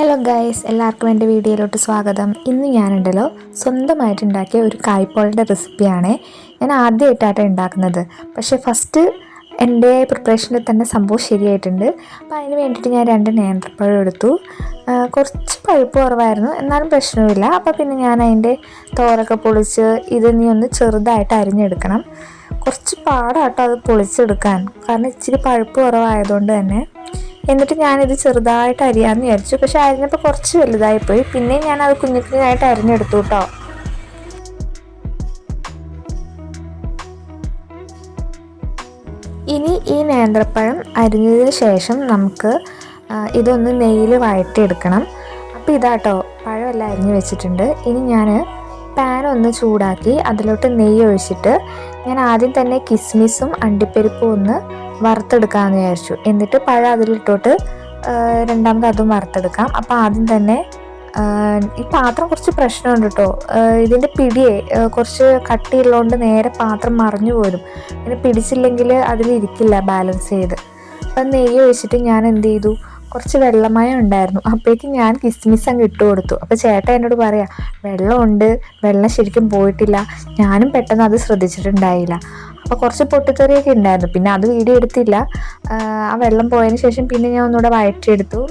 Hello guys എല്ലാവർക്കും എന്റെ വീഡിയോയിലോട്ട് സ്വാഗതം. ഇന്ന് ഞാനുണ്ടല്ലോ സ്വന്തമായിട്ട് ഉണ്ടാക്കിയ ഒരു കായ്പോളിന്റെ റെസിപ്പിയാണ് ഞാൻ ആദ്യമായിട്ടാണ് ഉണ്ടാക്കുന്നത്. പക്ഷേ ഫസ്റ്റ് എന്റെ പ്രിപ്പറേഷനിൽ തന്നെ സംഭവം ശരിയായിട്ടുണ്ട്. അപ്പോൾ അതിന് വേണ്ടിയിട്ട് ഞാൻ രണ്ട് നേന്ത്രപ്പഴം എടുത്തു. കുറച്ച് പഴുപ്പ് കുറവായിരുന്നു എന്നാലും പ്രശ്നമില്ല അപ്പോൾ പിന്നെ ഞാൻ അതിന്റെ തോരൊക്കെ പൊളിച്ച് ഇത് നീ ഒന്ന് ചെറുതായിട്ട് അരിഞ്ഞെടുക്കണം. കുറച്ച് പാടാട്ടോ അത് പൊളിച്ചെടുക്കാൻ. കാരണം ഇച്ചിരി പഴുപ്പ് കുറവായതുകൊണ്ട് തന്നെ. എന്നിട്ട് ഞാനിത് ചെറുതായിട്ട് അരിയാന്ന് വിചാരിച്ചു. പക്ഷെ അരിഞ്ഞപ്പോൾ കുറച്ച് വലുതായിപ്പോയി. പിന്നെ ഞാൻ അത് കുഞ്ഞു കുഞ്ഞായിട്ട് അരിഞ്ഞെടുത്തു കേട്ടോ. ഇനി ഈ നേന്ത്രപ്പഴം അരിഞ്ഞതിന് ശേഷം നമുക്ക് ഇതൊന്ന് നെയ്യിൽ വഴറ്റിയെടുക്കണം. അപ്പോൾ ഇതാട്ടോ പഴമെല്ലാം അരിഞ്ഞ് വെച്ചിട്ടുണ്ട്. ഇനി ഞാൻ പാൻ ഒന്ന് ചൂടാക്കി അതിലോട്ട് നെയ്യ് ഒഴിച്ചിട്ട് ഞാൻ ആദ്യം തന്നെ കിസ്മിസും അണ്ടിപ്പരിപ്പും ഒന്ന് വറുത്തെടുക്കാമെന്ന് വിചാരിച്ചു. എന്നിട്ട് പഴം അതിലിട്ടോട്ട് രണ്ടാമത് അതും വറുത്തെടുക്കാം. അപ്പോൾ ആദ്യം തന്നെ ഈ പാത്രം കുറച്ച് പ്രശ്നമുണ്ട് കേട്ടോ ഇതിന്റെ പിടിയെ കുറച്ച് കട്ടിയുള്ളതുകൊണ്ട് നേരെ പാത്രം മറിഞ്ഞു പോരും. പിന്നെ പിടിച്ചില്ലെങ്കിൽ അതിലിരിക്കില്ല ബാലൻസ് ചെയ്ത്. അപ്പം നെയ്യ് ഒഴിച്ചിട്ട് ഞാൻ എന്ത് ചെയ്തു? കുറച്ച് വെള്ളമയം ഉണ്ടായിരുന്നു. അപ്പോഴേക്കും ഞാൻ കിസ്മിസ് അങ്ങ് ഇട്ട് കൊടുത്തു. അപ്പോൾ ചേട്ടൻ എന്നോട് പറയാ വെള്ളമുണ്ട്. വെള്ളം ശരിക്കും പോയിട്ടില്ല. ഞാനും പെട്ടെന്ന് അത് ശ്രദ്ധിച്ചിട്ടുണ്ടായില്ല. അപ്പോൾ കുറച്ച് പൊട്ടിത്തെറിയൊക്കെ ഉണ്ടായിരുന്നു. പിന്നെ അത് വീഡിയോ എടുത്തില്ല. ആ, വെള്ളം പോയതിന് ശേഷം പിന്നെ ഞാൻ ഒന്നുകൂടെ വഴറ്റിയെടുത്തു.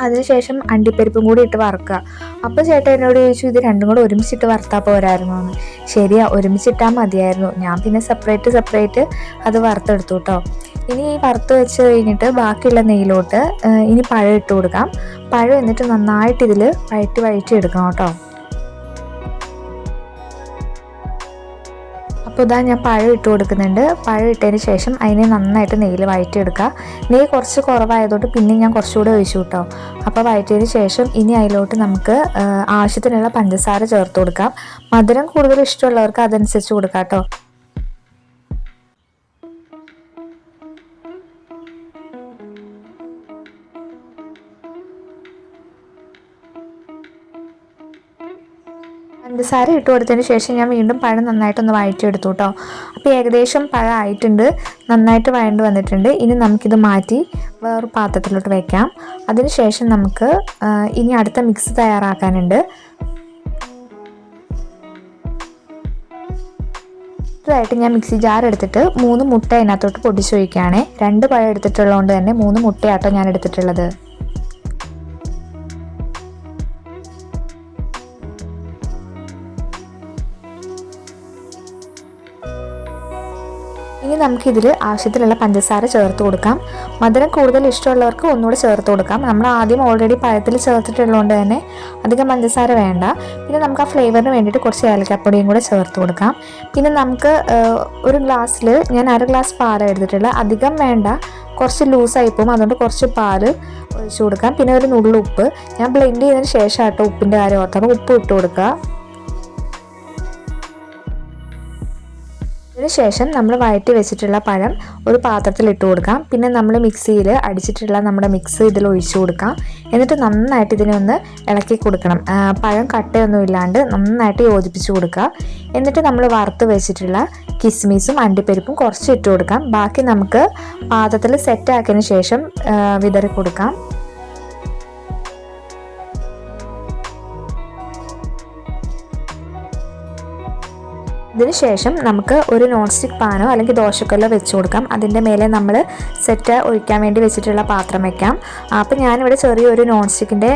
അതിനുശേഷം അണ്ടിപ്പരിപ്പും കൂടി ഇട്ട് വറുക്കുക. അപ്പോൾ ചേട്ടൻ എന്നോട് ചോദിച്ചു ഇത് രണ്ടും കൂടെ ഒരുമിച്ചിട്ട് വറുത്താൽ പോരായിരുന്നു? എന്ന്. ശരിയാ ഒരുമിച്ചിട്ടാൽ മതിയായിരുന്നു. ഞാൻ പിന്നെ സെപ്പറേറ്റ് സെപ്പറേറ്റ് അത് വറുത്തെടുത്തു കേട്ടോ ഇനി ഈ വറുത്ത് വെച്ച് കഴിഞ്ഞിട്ട് ബാക്കിയുള്ള നെയ്യിലോട്ട് ഇനി പഴം ഇട്ട് കൊടുക്കാം. പഴം എന്നിട്ട് നന്നായിട്ട് ഇതിൽ വഴറ്റി വഴറ്റി എടുക്കണം കേട്ടോ അപ്പോൾ ഇതാ ഞാൻ പഴം ഇട്ട് കൊടുക്കുന്നുണ്ട്. പഴം ഇട്ടതിന് ശേഷം അതിനെ നന്നായിട്ട് നെയ്യിൽ വഴറ്റിയെടുക്കുക. നെയ്യ് കുറച്ച് കുറവായതുകൊണ്ട് പിന്നെ ഞാൻ കുറച്ചുകൂടെ ഒഴിച്ചു കിട്ടോ. അപ്പോൾ വഴറ്റിയതിന് ശേഷം ഇനി അതിലോട്ട് നമുക്ക് ആവശ്യത്തിനുള്ള പഞ്ചസാര ചേർത്ത് കൊടുക്കാം. മധുരം കൂടുതൽ ഇഷ്ടമുള്ളവർക്ക് അതനുസരിച്ച് കൊടുക്കാം കേട്ടോ. പഞ്ചസാര ഇട്ട് കൊടുത്തതിന് ശേഷം ഞാൻ വീണ്ടും പഴം നന്നായിട്ടൊന്ന് വഴറ്റിയെടുത്തു കേട്ടോ അപ്പോൾ ഏകദേശം പഴം ആയിട്ടുണ്ട്. നന്നായിട്ട് വഴണ്ട് വന്നിട്ടുണ്ട്. ഇനി നമുക്കിത് മാറ്റി വേറൊരു പാത്രത്തിലോട്ട് വെക്കാം. അതിനുശേഷം നമുക്ക് ഇനി അടുത്ത മിക്സ് തയ്യാറാക്കാനുണ്ട്. അടുത്തതായിട്ട് ഞാൻ മിക്സി ജാർ എടുത്തിട്ട് മൂന്ന് മുട്ട അതിനകത്തോട്ട് പൊടിച്ചൊഴിക്കുകയാണേ. രണ്ട് പഴം എടുത്തിട്ടുള്ളതുകൊണ്ട് തന്നെ മൂന്ന് മുട്ടയാട്ടോ ഞാൻ എടുത്തിട്ടുള്ളത്. ഇനി നമുക്കിതിൽ ആവശ്യത്തിലുള്ള പഞ്ചസാര ചേർത്ത് കൊടുക്കാം. മധുരം കൂടുതൽ ഇഷ്ടമുള്ളവർക്ക് ഒന്നുകൂടി ചേർത്ത് കൊടുക്കാം. നമ്മൾ ആദ്യം ഓൾറെഡി പഴത്തിൽ ചേർത്തിട്ടുള്ളതുകൊണ്ട് തന്നെ അധികം പഞ്ചസാര വേണ്ട. പിന്നെ നമുക്ക് ആ ഫ്ലേവറിന് വേണ്ടിയിട്ട് കുറച്ച് ഏലക്കപ്പൊടിയും കൂടെ ചേർത്ത് കൊടുക്കാം. പിന്നെ നമുക്ക് ഒരു ഗ്ലാസ്സിൽ ഞാൻ അര ഗ്ലാസ് പാൽ എടുത്തിട്ടുള്ള അധികം വേണ്ട. കുറച്ച് ലൂസായി പോകും അതുകൊണ്ട് കുറച്ച് പാൽ ഒഴിച്ചു കൊടുക്കാം. പിന്നെ ഒരു നുള്ളുപ്പ് ഞാൻ ബ്ലെൻഡ് ചെയ്തതിന് ശേഷം ആട്ടോ ഉപ്പിന്റെ കാര്യം ഓർത്തത്. ഉപ്പ് ഇട്ട് കൊടുക്കുക. അതിനുശേഷം നമ്മൾ വഴറ്റി വെച്ചിട്ടുള്ള പഴം ഒരു പാത്രത്തിൽ ഇട്ട് കൊടുക്കാം. പിന്നെ നമ്മൾ മിക്സിയിൽ അടിച്ചിട്ടുള്ള നമ്മുടെ മിക്സ് ഇതിൽ ഒഴിച്ചു കൊടുക്കാം. എന്നിട്ട് നന്നായിട്ട് ഇതിനെ ഒന്ന് ഇളക്കി കൊടുക്കണം. പഴം കട്ടയൊന്നും ഇല്ലാണ്ട് നന്നായിട്ട് യോജിപ്പിച്ച് കൊടുക്കുക. എന്നിട്ട് നമ്മൾ വറുത്ത് വെച്ചിട്ടുള്ള കിസ്മിസും അണ്ടിപ്പരിപ്പും കുറച്ച് ഇട്ട് കൊടുക്കാം. ബാക്കി നമുക്ക് പാത്രത്തിൽ സെറ്റാക്കിയതിന് ശേഷം വിതറി കൊടുക്കാം. ഇതിന് ശേഷം നമുക്ക് ഒരു നോൺ സ്റ്റിക്ക് പാനോ അല്ലെങ്കിൽ ദോശക്കല്ലോ വെച്ച് കൊടുക്കാം. അതിന്റെ മേലെ നമ്മൾ സെറ്റ് ഒഴിക്കാൻ വേണ്ടി വെച്ചിട്ടുള്ള പാത്രം വെക്കാം. അപ്പോൾ ഞാനിവിടെ ചെറിയൊരു നോൺ സ്റ്റിക്കിന്റെ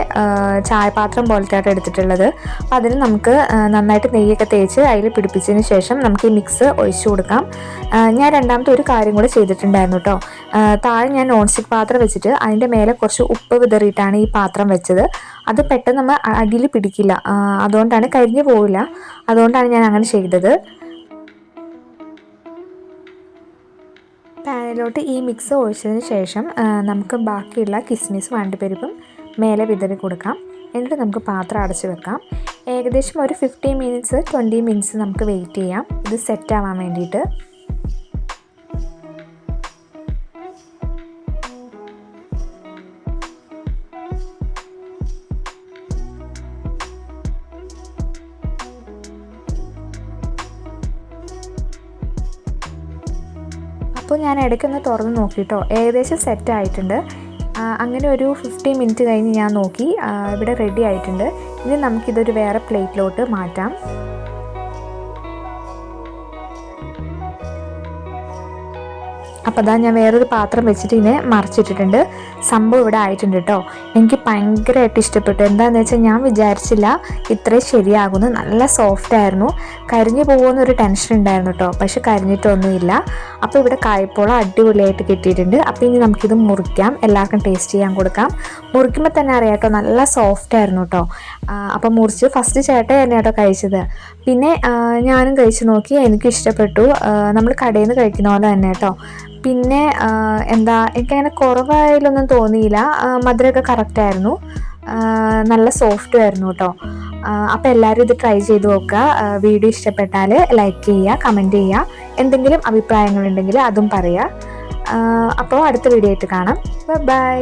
ചായപാത്രം പോലത്തെ ആയിട്ട് എടുത്തിട്ടുള്ളത്. അപ്പോൾ അതിൽ നമുക്ക് നന്നായിട്ട് നെയ്യൊക്കെ തേച്ച് അതിൽ പിടിപ്പിച്ചതിന് ശേഷം നമുക്ക് ഈ മിക്സ് ഒഴിച്ചു കൊടുക്കാം. ഞാൻ രണ്ടാമത്തെ ഒരു കാര്യം കൂടെ ചെയ്തിട്ടുണ്ടായിരുന്നു കേട്ടോ താഴെ ഞാൻ നോൺ സ്റ്റിക്ക് പാത്രം വെച്ചിട്ട് അതിന്റെ മേലെ കുറച്ച് ഉപ്പ് വിതറിയിട്ടാണ് ഈ പാത്രം വെച്ചത്. അത് പെട്ടെന്ന് നമ്മൾ അടിയിൽ പിടിക്കില്ല. അതുകൊണ്ടാണ് കരിഞ്ഞു പോവില്ല. അതുകൊണ്ടാണ് ഞാൻ അങ്ങനെ ചെയ്തത്. പാനിലോട്ട് ഈ മിക്സ് ഒഴിച്ചതിന് ശേഷം നമുക്ക് ബാക്കിയുള്ള കിസ്മിസും അണ്ടിപ്പരിപ്പും മേലെ വിതറി കൊടുക്കാം. എന്നിട്ട് നമുക്ക് പാത്രം അടച്ചു വെക്കാം. ഏകദേശം ഒരു ഫിഫ്റ്റീൻ മിനിറ്റ്സ് ട്വന്റി മിനിറ്റ്സ് നമുക്ക് വെയിറ്റ് ചെയ്യാം. ഇത് സെറ്റ് ആവാൻ വേണ്ടിയിട്ട്. അപ്പോൾ ഞാൻ ഇടയ്ക്കൊന്ന് തുറന്ന് നോക്കിയിട്ടോ ഏകദേശം സെറ്റ് ആയിട്ടുണ്ട്. അങ്ങനെ ഒരു ഫിഫ്റ്റീൻ മിനിറ്റ് കഴിഞ്ഞ് ഞാൻ നോക്കി. ഇവിടെ റെഡി ആയിട്ടുണ്ട്. ഇനി നമുക്കിതൊരു വേറെ പ്ലേറ്റിലോട്ട് മാറ്റാം. അപ്പോൾ അതാ ഞാൻ വേറൊരു പാത്രം വെച്ചിട്ട് ഇതിനെ മറിച്ചിട്ടിട്ടുണ്ട്. സംഭവം ഇവിടെ ആയിട്ടുണ്ട് കേട്ടോ എനിക്ക് ഭയങ്കരമായിട്ട് ഇഷ്ടപ്പെട്ടു. എന്താണെന്ന് വെച്ചാൽ ഞാൻ വിചാരിച്ചില്ല ഇത്രയും ശരിയാകുന്നു. നല്ല സോഫ്റ്റ് ആയിരുന്നു. കരിഞ്ഞു പോകുമെന്നൊരു ടെൻഷൻ ഉണ്ടായിരുന്നു കേട്ടോ പക്ഷെ കരിഞ്ഞിട്ടൊന്നുമില്ല. അപ്പോൾ ഇവിടെ കായ്പോളം അടിപൊളിയായിട്ട് കിട്ടിയിട്ടുണ്ട്. അപ്പോൾ ഇനി നമുക്കിത് മുറിക്കാം. എല്ലാവർക്കും ടേസ്റ്റ് ചെയ്യാൻ കൊടുക്കാം. മുറിക്കുമ്പോൾ തന്നെ അറിയാം കേട്ടോ നല്ല സോഫ്റ്റ് ആയിരുന്നു കേട്ടോ അപ്പോൾ മുറിച്ച് ഫസ്റ്റ് ചേട്ടൻ തന്നെ കേട്ടോ കഴിച്ചത്. പിന്നെ ഞാനും കഴിച്ചു നോക്കി. എനിക്ക് ഇഷ്ടപ്പെട്ടു. നമ്മൾ കടയിൽ നിന്ന് കഴിക്കുന്ന പോലെ തന്നെ കേട്ടോ പിന്നെ എന്താ എനിക്കങ്ങനെ കുറവായാലൊന്നും തോന്നിയില്ല. മധുരമൊക്കെ കറക്റ്റായിരുന്നു നല്ല സോഫ്റ്റ് ആയിരുന്നു കേട്ടോ അപ്പോൾ എല്ലാവരും ഇത് ട്രൈ ചെയ്ത് നോക്കുക. വീഡിയോ ഇഷ്ടപ്പെട്ടാൽ ലൈക്ക് ചെയ്യുക കമന്റ് ചെയ്യുക. എന്തെങ്കിലും അഭിപ്രായങ്ങളുണ്ടെങ്കിൽ അതും പറയുക. അപ്പോൾ അടുത്ത വീഡിയോ ആയിട്ട് കാണാം. ബൈ